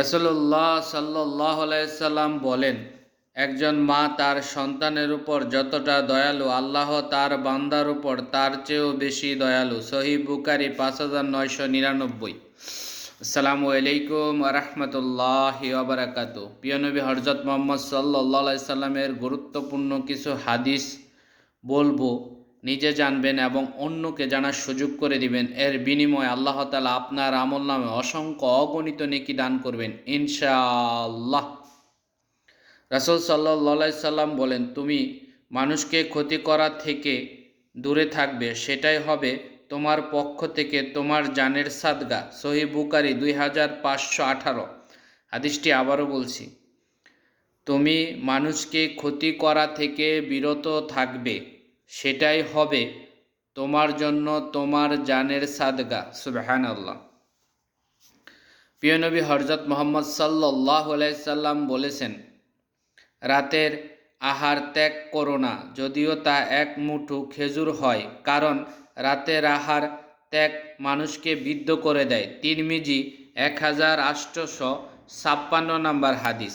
রসুল্লাহ সাল্লাহ সাল্লাম বলেন, একজন মা তার সন্তানের উপর যতটা দয়ালু, আল্লাহ তার বান্দার উপর তার চেয়েও বেশি দয়ালু। সহি বুকারি পাঁচ হাজার নয়শো নিরানব্বই। আসসালামু আলাইকুম রহমতুল্লাহ ওবরাকাতু পিয়নবী হরজত মোহাম্মদ সাল্লাহ সাল্লামের গুরুত্বপূর্ণ কিছু হাদিস বলব। নিজে জানবেন এবং অন্যকে জানার সুযোগ করে দিবেন। এর বিনিময়ে আল্লাহ তালা আপনার আমল নামে অসংখ্য অগণিত নেকি দান করবেন। ইনশাআল্লাহ। রাসুল সাল্লাহ সাল্লাম বলেন, তুমি মানুষকে ক্ষতি করা থেকে দূরে থাকবে, সেটাই হবে তোমার পক্ষ থেকে তোমার জানের সাদগা। সহি বুকারি দুই হাজার পাঁচশো আঠারো। হাদিসটি আবারও বলছি, তুমি মানুষকে ক্ষতি করা থেকে বিরত থাকবে। সেটাই হবে তোমার জন্য তোমার জানের সাদগা সুবহান আল্লাহ প্রিয়নবী হরজত মোহাম্মদ সাল্লাহ সাল্লাম বলেছেন, রাতের আহার ত্যাগ করো না, যদিও তা এক মুঠো খেজুর হয়, কারণ রাতের আহার ত্যাগ মানুষকে বিদ্ধ করে দেয়। তিরমিজি এক হাজার আষ্টশো ছাপ্পান্ন নম্বর হাদিস।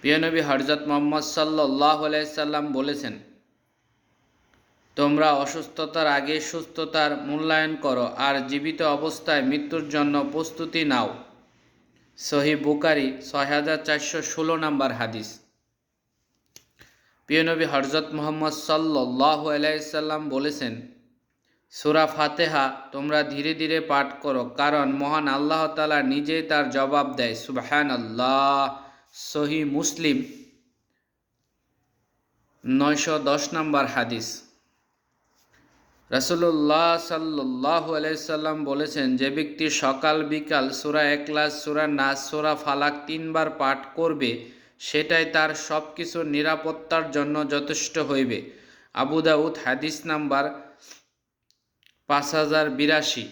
প্রিয়নবী হরজত মোহাম্মদ সাল্লাহ সাল্লাম বলেছেন তোমরা অসুস্থতার আগে সুস্থতার মূল্যায়ন করো আর জীবিত অবস্থায় মৃত্যুর জন্য প্রস্তুতি নাও। সহি বুকারি ছয় হাজার চারশো ষোলো নম্বর হাদিস। প্রিয়নবী হরজত মোহাম্মদ সাল্লাহ আলাইসাল্লাম বলেছেন, সুরা ফাতেহা তোমরা ধীরে ধীরে পাঠ করো কারণ মহান আল্লাহ তালা নিজেই তার জবাব দেয়। সুবাহান আল্লাহ সহি মুসলিম নয়শো দশ নম্বর হাদিস। রাসুল্লাহ সাল্লাহ আলাইসাল্লাম বলেছেন, যে ব্যক্তি সকাল বিকাল সুরা একলাস সুরা নাচ সুরা ফালাক তিনবার পাঠ করবে, সেটাই তার সব কিছুর নিরাপত্তার জন্য যথেষ্ট হইবে। আবু দাউদ হাদিস নাম্বার পাঁচ হাজার বিরাশি।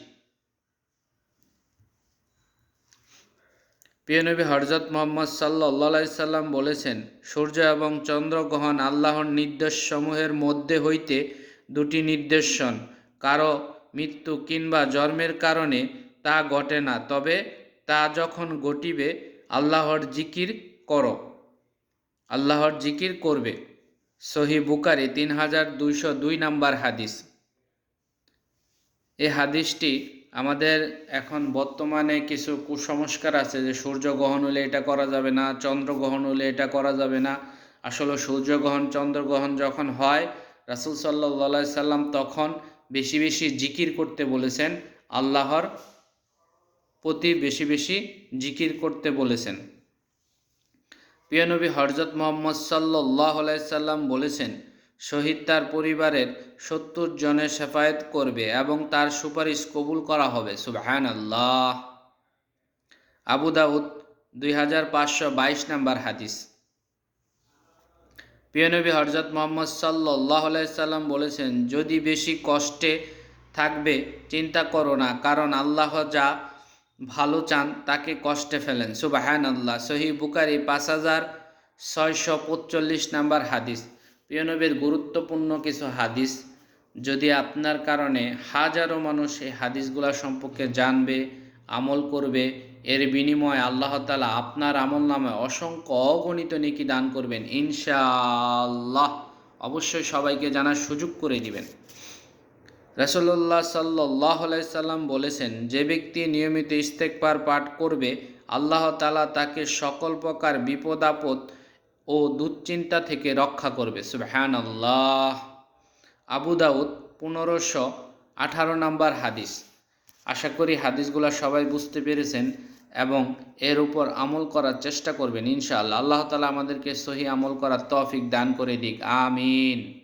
প্রিয়নবী হরজত মোহাম্মদ সাল্লা সাল্লাম বলেছেন, সূর্য এবং চন্দ্রগ্রহণ আল্লাহর নির্দেশসমূহের মধ্যে হইতে দুটি নির্দেশন, কারও মৃত্যু কিংবা জন্মের কারণে তা ঘটে না, তবে তা যখন ঘটিবে, আল্লাহর জিকির করো। আল্লাহর জিকির করবে। সহি বুকারি তিন হাজার দুইশো দুই নাম্বার হাদিস। এই হাদিসটি আমাদের এখন বর্তমানে কিছু কুসংস্কার আছে যে সূর্যগ্রহণ হলে এটা করা যাবে না চন্দ্রগ্রহণ হলে এটা করা যাবে না। আসলে সূর্যগ্রহণ চন্দ্রগ্রহণ যখন হয় রাসুল সাল্লা সাল্লাম তখন বেশি বেশি জিকির করতে বলেছেন, আল্লাহর প্রতি বেশি বেশি জিকির করতে বলেছেন। প্রিয়নবী হরজত মোহাম্মদ সাল্লাহ সাল্লাম বলেছেন, শহীদ তার পরিবারের সত্তর জনের সেফায়েত করবে এবং তার সুপারিশ কবুল করা হবে। সুবাহান আল্লাহ আবু দাউদ দুই হাজার পাঁচশো বাইশ নাম্বার হাদিস। প্রিয়নবী হরজত মোহাম্মদ সাল্লাহ সাল্লাম বলেছেন, যদি বেশি কষ্টে থাকবে, চিন্তা করো না, কারণ আল্লাহ যা ভালো চান, তাকে কষ্টে ফেলেন। সুবাহান আল্লাহ সহি বুকারি পাঁচ হাজার ছয়শো পঁচল্লিশ নাম্বার হাদিস। প্রিয়নবীর গুরুত্বপূর্ণ কিছু হাদিস, যদি আপনার কারণে হাজারো মানুষ এই হাদিসগুলা সম্পর্কে জানবে আমল করবে। এর বিনিময়ে আল্লাহ তালা আপনার আমল নামে অসংখ্য অগণিত নেকি দান করবেন। ইনশাআল্লাহ। অবশ্যই সবাইকে জানার সুযোগ করে দিবেন। রসল্লাহ সাল্লাহ সাল্লাম বলেছেন, যে ব্যক্তি নিয়মিত ইস্তেকবার পাঠ করবে, আল্লাহ তালা তাকে সকল প্রকার বিপদ, আপদ ও দুশ্চিন্তা থেকে রক্ষা করবে। সুবহান আল্লাহ আবু পনেরোশো আঠারো নম্বর হাদিস। আশা করি হাদিসগুলা সবাই বুঝতে পেরেছেন এবং এর উপর আমল করার চেষ্টা করবেন ইনশাআল্লাহ। আল্লাহ তালা আমাদেরকে সহি আমল করার তৌফিক দান করে দিক। আমিন।